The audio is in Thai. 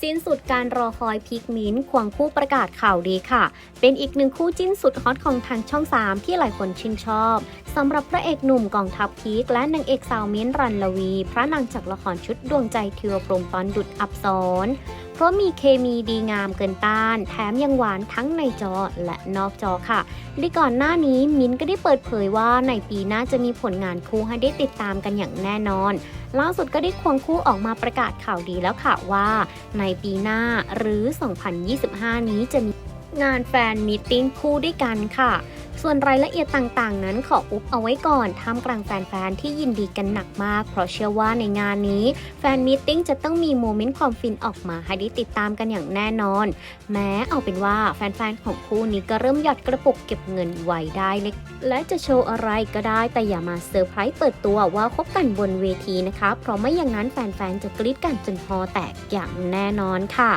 สิ้นสุดการรอคอยพิกมิ้นท์ควงคู่ประกาศข่าวดีค่ะ เป็นอีกหนึ่งคู่จิ้นสุดฮอตของทางช่อง 3 ที่หลายคนชื่นชอบสำหรับพระเอกหนุ่มกองทัพพีคและนางเอกสาวมิ้นรันลวี พระนางจากละครชุดดวงใจเทือพรมตอนดุดอับสรเพราะมีเคมีดีงามเกินต้าน แถมยังหวานทั้งในจอและนอกจอค่ะที่ก่อนหน้านี้มิ้นก็ได้เปิดเผยว่าในปีหน้าจะมีผลงานคู่ให้ได้ติดตามกันอย่างแน่นอน ล่าสุดก็ได้ควงคู่ออกมาประกาศข่าวดีแล้วค่ะว่า ในปีหน้าหรือ 2025 นี้จะมีงานแฟนมีตติ้งคู่ด้วยกันค่ะ ส่วนรายละเอียดต่างๆ นั้นขออุบเอาไว้ก่อนท่ามกลางแฟนๆที่ยินดีกันหนักมาก เพราะเชื่อว่าในงานนี้ แฟนมีตติ้งจะต้องมีโมเมนต์ความฟินออกมาให้ได้ติดตามกันอย่างแน่นอน แม้เอาเป็นว่าแฟนๆของคู่นี้ก็เริ่มหยอดกระปุกเก็บเงินไว้ได้เล็กและจะโชว์อะไรก็ได้ แต่อย่ามาเซอร์ไพรส์เปิดตัวว่าคบกันบนเวทีนะคะ เพราะไม่อย่างนั้นแฟนๆจะกรี๊ดกันจนฮอแตกอย่างแน่นอนค่ะ